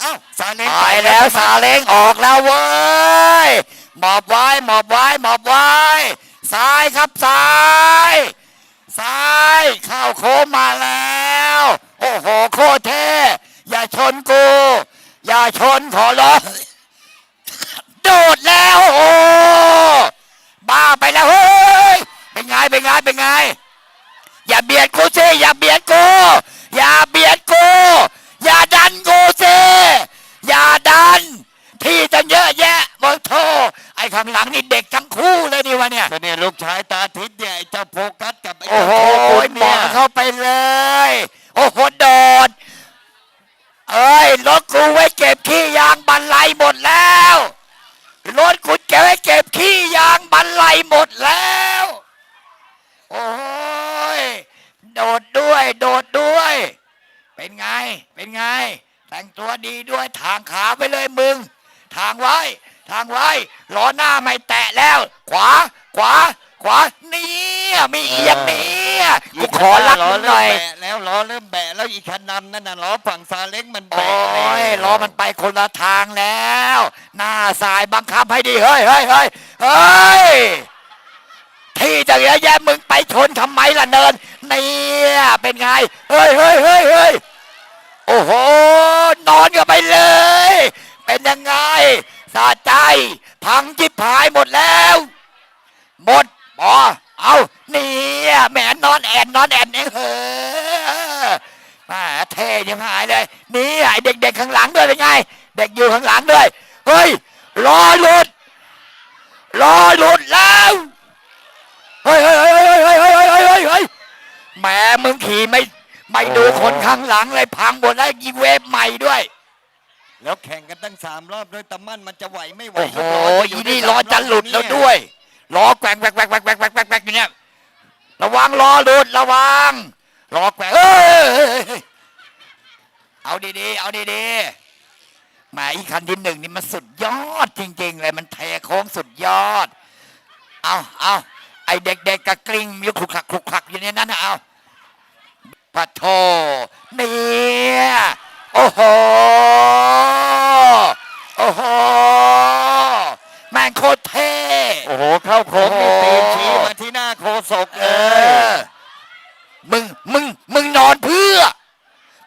เอ้าซาเล้งตายแล้วซาเล้งออกแล้วเว้ยหมอบไว้หมอบไว้หมอบไว้ซ้ายครับซ้ายซ้ายเข้าโค้งมาแล้ว โอ้โหโคตรเท่อย่าชนกู อย่าชนขอร้องโดดแล้วโอ้โหบ้าไปแล้วเฮ้ยเป็นไงเป็นไงเป็นไง อย่าเบียดกูสิอย่าเบียดกูอย่าเบียดกูอย่าดันกูสิอย่าดัน ที่จะเยอะแยะบอกโทไอ้ข้างหลังนี่เด็กทั้งคู่เลยดี วะเนี่ย ก็เนี่ยลูกชายตาทิศเนี่ยไอ้เจ้าโฟกัสกับไอ้โอ้เจ้าโหโคกุนบอเนี่ยกเข้าไปเลย โอ้โหโดด เอ้ยรถกูไว้เก็บขี้ยางบันไลหมดแล้วรถกูเก็บไว้เก็บขี้ยางบันไลหมดแล้ว โอ้ยโดดด้วย โดดด้วย เป็นไง เป็นไง แต่งตัวดีด้วยทางขาไปเลยมึง ทางไว้ ทางไว้ล้อหน้าไม่แตะแล้ว ขวา ขวา ขวาเนี่ยมีเอียงเนี่ยกูขอรักล้อมึงหเริ่น่มอยแบะแล้วล้อเริ่มแบะแล้วอีกคันนำนั่นน่ะล้อฝั่งซาเล้งมันโอ้แบะเลยล้อมันไปคนละทางแล้ว หน้าสายบังคับให้ดีเฮ้ยเฮ้ยเฮ้ยเฮ้ยที่จะเยอะแยะมึงไปชนทำไมล่ะเนินเนี่ยเป็นไงเฮ้ยเฮ้ยเฮ้ยเฮ้ยโอ้โหนอนกันไปเลย เป็นยังไงสะใจ พังจิบหายหมดแล้ว หมดบอเอาเนี่ยแหมนอนแอนนอนแอนเองเฮ้อแหมาเท่ยังหายเลยนี่ไอเด็กๆข้างหลังด้วยเป็นไง เด็กอยู่ข้างหลังด้วยเฮ้ยรอหลุดรอหลุดแล้วเฮ้ยเฮ้ยเฮ้ยเฮ้ยเฮ้ยเฮ้ยเฮ้ยเฮ้ยเฮ้ยแหมมึงขี่ไม่ไม่ดูคนข้างหลังเลยพังหมดแล้วยิงเวฟใหม่ด้วยแล้วแข่งกันตั้งสามรอบด้วยตะมั่นมันจะไหวไม่ไหวโอ้โหยกล้จะอียู่นี่ได้ล้อสามจะหลุดแล้วด้วย ล้อแกว่งแกว่งแกว่งแกว่งแกว่งแกว่งแกว่งแกว่งอยู่เนี่ยระวังล้อหลุดระวังล้อแกว่งเอ้ยเฮ้ยเอาดีๆเอาดีๆแหมอีคันที่หนึ่งนี่มันสุดยอดจริง ๆ เลยมันเทโค้งสุดยอดเอาเอาไอเด็กๆกระกลิ้งมีคลุกคลักคลุกคลักอยู่ในนั้นนะเอาปะโทเนี่ยโอ้โหโอ้โห อ้โหเข้าโค้งนี่โอ้โหตีนชี้มาที่หน้าโคศกเอเลยอมึง มึง มึงนอนเพื่อ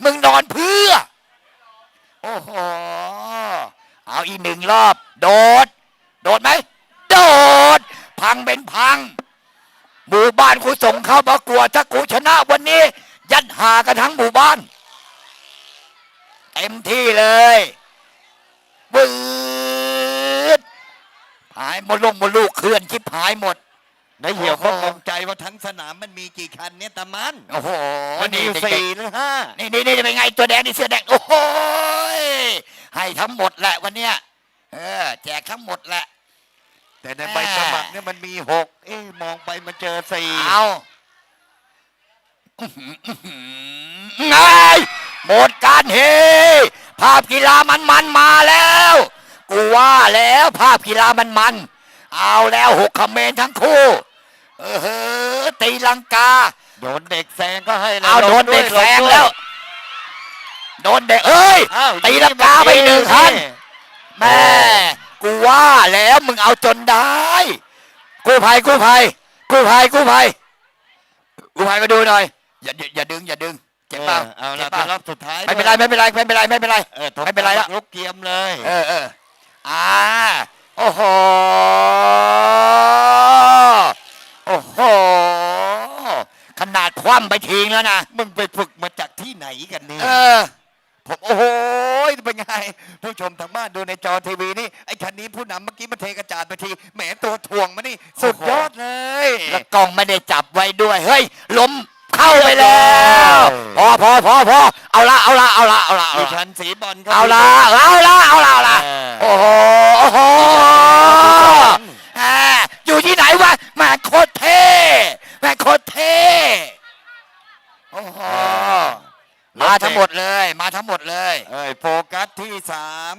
มึงนอนเพื่อ โอ้โห เอาอีกหนึ่งรอบ โดด โดดไหม โดด พังเป็นพัง หมู่บ้านกูส่งเข้าประกวดถ้ากูชนะวันนี้ ยัดหากันทั้งหมู่บ้าน เต็มที่เลยบืด หายหมดลงหมดลูกเคลื่อนชิบหายหมดนายเหี่ยวโอ้เขาโหงงใจว่าทั้งสนามมันมีกี่คันเนี่ยตะมันโอ้โหมันมีอยู่เด็กๆสี่หรือห้านี่นี่นี่เป็นไงตัวแดงนี่เสื้อแดงโอ้โหยให้ทั้งหมดแหละวันเนี้ยเออแจกทั้งหมดแหละ แต่ในใบสมัครเนี่ยมันมีหกเอ๊ะมองไปมันเจอสี่เอาอื้อหืออื้อหือไงหมดการเฮภาพกีฬามันมันๆมาแล้ว กูว่าแล้วภาพกีฬามันมันๆเอาแล้วหกคอมเมนต์ทั้งคู่เออเฮ้อตีลังกา โดนเด็กแซงก็ให้เอาลโดงนเด็กวยแซงลด้วยแล้ว โดนเด็กเอ้ยอ้าวตีลังกาไปหนึ่งคันแม่กูว่าแล้วมึงเอาจนได้กู้ภัยกู้ภัยกู้ภัยกู้ภัยกู้ภัยมาดูหน่อย อย่าอย่าอย่าดึงอย่าดึงเจ็บเปล่าเอาเจ็ละบเปล่ารอบสุดท้ายไม่เป็นไรไม่เป็นไรไม่เป็นไรไม่เป็นไร เออไม่เป็นไรแล้วลุกเกียมเลย เออเออ อ่าโอ้โหโอ้โหขนาดคว่ำไปทิ้งแล้วนะมึงไปฝึกมาจากที่ไหนกันเนี่ยเออ ผมโอ้โหเป็นไงผู้ชมทางบ้านดูในจอทีวีนี่ไอ้คันนี้ผู้นำเมื่อกี้มาเทกระจาดไปทีแหมตัวถ่วงมานี่สุดยอดเลย แล้วกล้องไม่ได้จับไว้ด้วย เฮ้ยล้ม เข้าไปแล้วพอพอพอพอเอาละเอาละเอาละเอาละเอาดิละฉันสีบอลเอาละเอาละเอาละเอาละเออโอ้โหโอ้โหอ่าอยู่ที่ไหนวะแม่งโคตรเท่แม่งโคตรเท่โอ้โหมาทั้งหมดเลย มาทั้งหมดเลยเอ้ยโฟกัสที่สาม